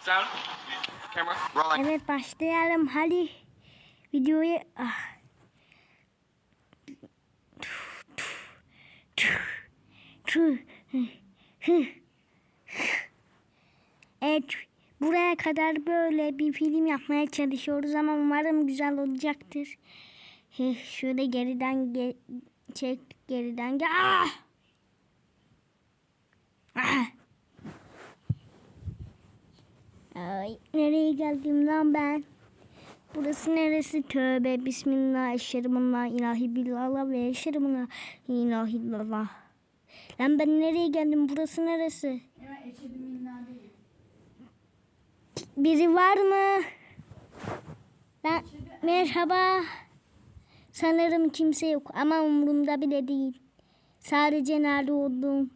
Sound. Camera. Rolling. Evet başlayalım hadi. Videoyu ah. Evet buraya kadar böyle bir film yapmaya çalışıyoruz ama umarım güzel olacaktır. Şöyle geriden ge- çek geriden gel. Ah! Ah! Ay, nereye geldim lan ben? Burası neresi? Tövbe bismillah eşhedümullah ilahi billallah ve eşhedümullah ilahi illallah. Lan ben nereye geldim? Burası neresi? Biri var mı? Ben merhaba. Sanırım kimse yok ama umurumda bile değil. Sadece nerede olduğum.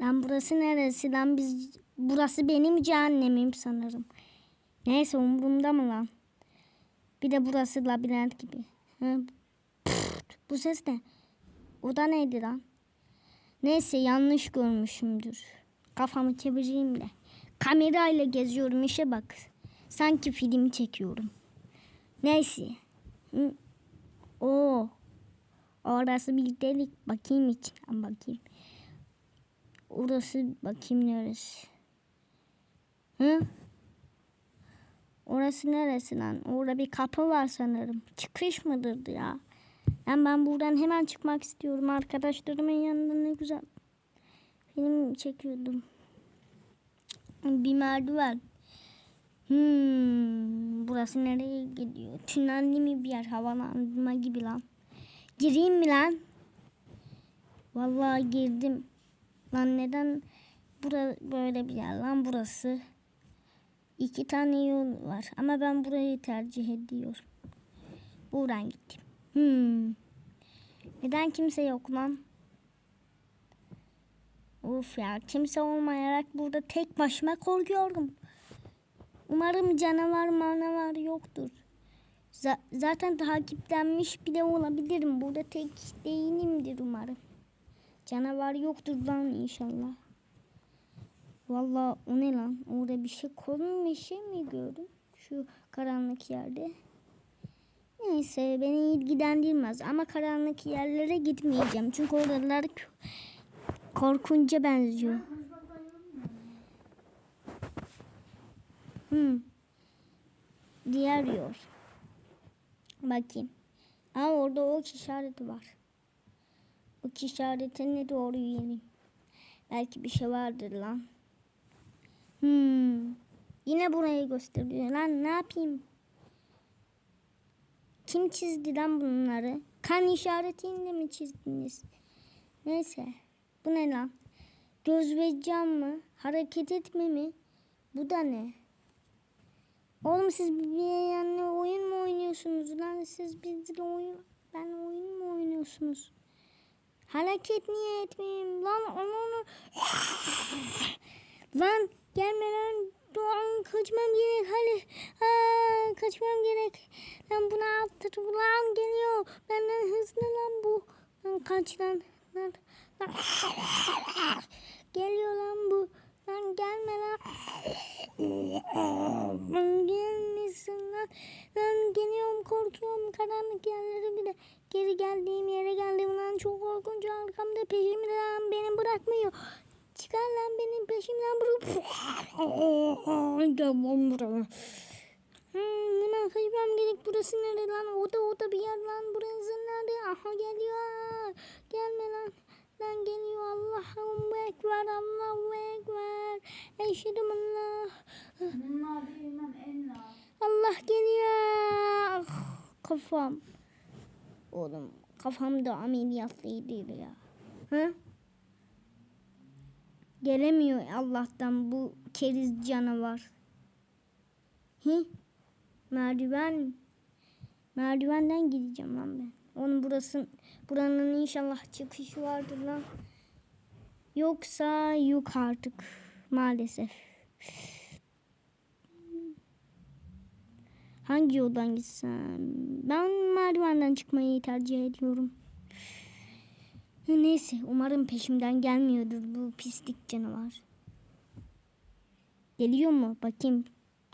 Lan burası neresi lan biz burası benim cehennemim sanırım. Neyse umurumda mı lan? Bir de burası labirent gibi. Bu ses ne? O da neydi lan? Neyse yanlış görmüşümdür. Kafamı çevireyim de. Kamerayla geziyorum işe bak. Sanki film çekiyorum. Neyse. Hı? Oo. Orası bir delik. Bakayım içine bakayım. Orası bakayım neresi. Hı? Orası neresi lan? Orada bir kapı var sanırım. Çıkış mıdır ya? Ben, ben buradan hemen çıkmak istiyorum. Arkadaşlarımın yanında ne güzel film çekiyordum. Bir merdiven. Hmm, burası nereye gidiyor? Tünelli mi bir yer? Havalandırma gibi lan. Gireyim mi lan? Vallahi girdim. Lan neden bura böyle bir yer lan burası? İki tane yol var ama ben burayı tercih ediyorum. Buradan gittim. Hmm. Neden kimse yok lan? Of ya kimse olmayarak burada tek başıma korkuyorum. Umarım canavar manavar yoktur. Z- zaten takiplenmiş bile olabilirim. Burada tek değilimdir umarım. Canavar yoktur lan inşallah. Vallahi o ne lan? Orada bir şey kolun bir şey mi gördüm? Şu karanlık yerde. Neyse beni ilgilendirmez ama karanlık yerlere gitmeyeceğim. Çünkü oralar korkunca benziyor. Hmm. Diğer yol. Bakayım. Aa orada o işareti var. O işaretine doğru yürüyeyim. Belki bir şey vardır lan. Hmm. Yine burayı gösteriyor lan ne yapayım? Kim çizdi lan bunları? Kan işaretiyle mi çizdiniz? Neyse. Bu ne lan? Göz ve cam mı? Hareket etme mi? Bu da ne? Oğlum siz bir yani oyun mu oynuyorsunuz lan? Siz bizle oyun... Ben oyun mu oynuyorsunuz? Hareket niye etmeyeyim? Lan onu onu... Lan gelme lan. Doğan kaçmam gerek hadi. Ha, kaçmam gerek. Lan bunu attır. Lan geliyor. Benden hızlı lan bu. Lan kaç lan. Lan. lan. Geliyor lan bu. Lan gelme lan. Lan gelmesin lan. Lan geliyorum korkuyorum. Karanlık yerlere bir de geri geldiğim yere geldim lan. Çok korkunç arkamda peşimde lan beni bırakmıyor. Çıkar lan benim peşimden bırak. Gel lan buraya. Hmm, hemen kaçmam gerek. Burası nere lan? O da o da bir yer lan. Burası nerede? Aha geliyor. Gelme lan. Lan geliyor. Allahu Ekber. Allahu Ekber. Eşhedü Allah. Allah geliyor. Kafam. Oğlum kafamda ameliyatlıydı ya. Hı? Gelemiyor Allah'tan bu keriz canavar. Hi? Merdiven. Merdivenden gideceğim lan ben. Onun burası buranın inşallah çıkışı vardır lan. Yoksa yok artık maalesef. Hangi yoldan gitsem? Ben merdivenden çıkmayı tercih ediyorum. Neyse umarım peşimden gelmiyordur bu pislik canavar. Geliyor mu? Bakayım.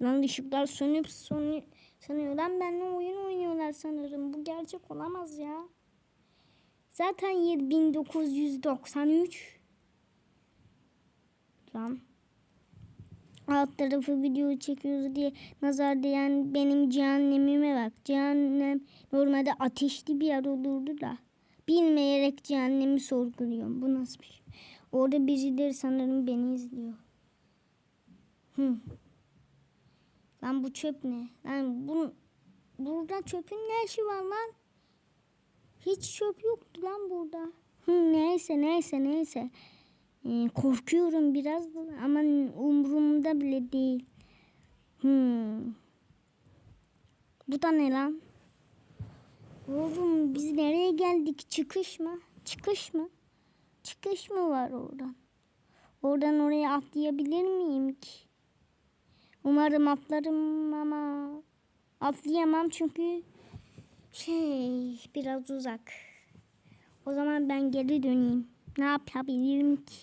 Lan ışıklar sönüp sönüyor. Sanıyor lan benimle oyun oynuyorlar sanırım. Bu gerçek olamaz ya. Zaten yıl 1993. Lan. Alt tarafı video çekiyoruz diye nazar değen benim cehennemime bak. Cehennem normalde ateşli bir yer olurdu da. Bilmeyerek cehennemi sorguluyorum. Bu nasıl bir şey? Orada birileri sanırım beni izliyor. Hı. Lan bu çöp ne? Lan bu, burada çöpün ne işi var lan? Hiç çöp yoktu lan burada. Hı, neyse neyse neyse. Ee, korkuyorum biraz ama umurumda bile değil. Hmm. Bu da ne lan? Oğlum biz nereye geldik? Çıkış mı? Çıkış mı? Çıkış mı var oradan? Oradan oraya atlayabilir miyim ki? Umarım atlarım ama atlayamam çünkü şey biraz uzak. O zaman ben geri döneyim. Ne yapabilirim ki?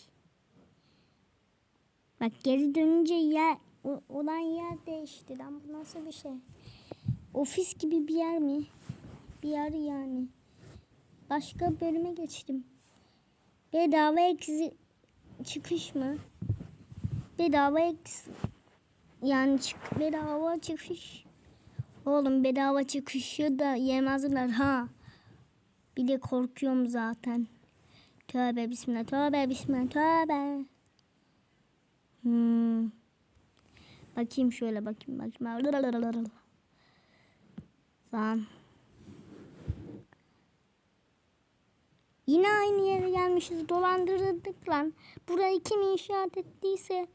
Bak geri dönünce yer olan yer değişti lan. Bu nasıl bir şey? Ofis gibi bir yer mi? Bir yer yani. Başka bölüme geçtim. Bedava eksi çıkış mı? Bedava eksi yani çık bedava çıkış. Oğlum bedava çıkışı da yemezler ha. Bir de korkuyorum zaten. Tövbe bismillah, tövbe bismillah, tövbe. Hmm. Bakayım şöyle bakayım bakayım. Lan. Yine aynı yere gelmişiz. Dolandırıldık lan. Burayı kim inşaat ettiyse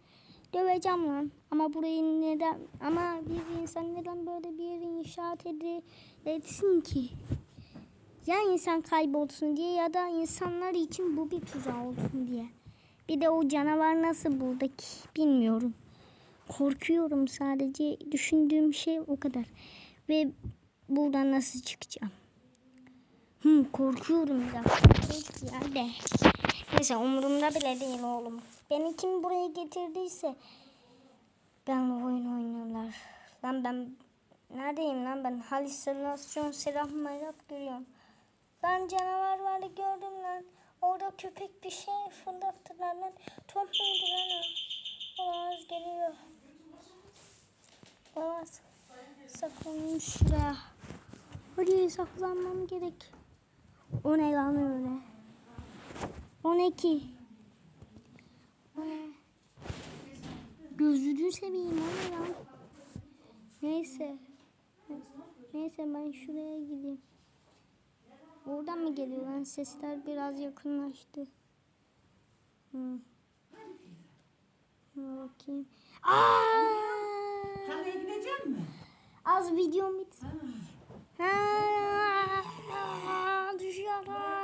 döveceğim lan. Ama burayı neden ama bir insan neden böyle bir yeri inşaat etsin ki? Ya insan kaybolsun diye ya da insanlar için bu bir tuzak olsun diye. Bir de o canavar nasıl buradaki bilmiyorum. Korkuyorum sadece düşündüğüm şey o kadar. Ve buradan nasıl çıkacağım? Hı, korkuyorum biraz. Keşke ya de. Neyse umurumda bile değil oğlum. Beni kim buraya getirdiyse benle oyun oynuyorlar. Lan ben neredeyim lan ben halüsinasyon selam merak görüyorum. Ben canavar vardı gördüm lan. Orada köpek bir şey fırlattılar lan. Tom neydi lan o? Olamaz geliyor. Olamaz. Saklanmış şuraya. Hadi saklanmam gerek. O ne lan öyle? O ne ki? O ne? Gözünü seveyim o ne lan? Neyse. Neyse ben şuraya gideyim. Oradan mı geliyor lan? Sesler biraz yakınlaştı. Hı, Bakayım. Aa! Kaleye gidecek mi? Az videom bitsin. Ha, düşüyorlar.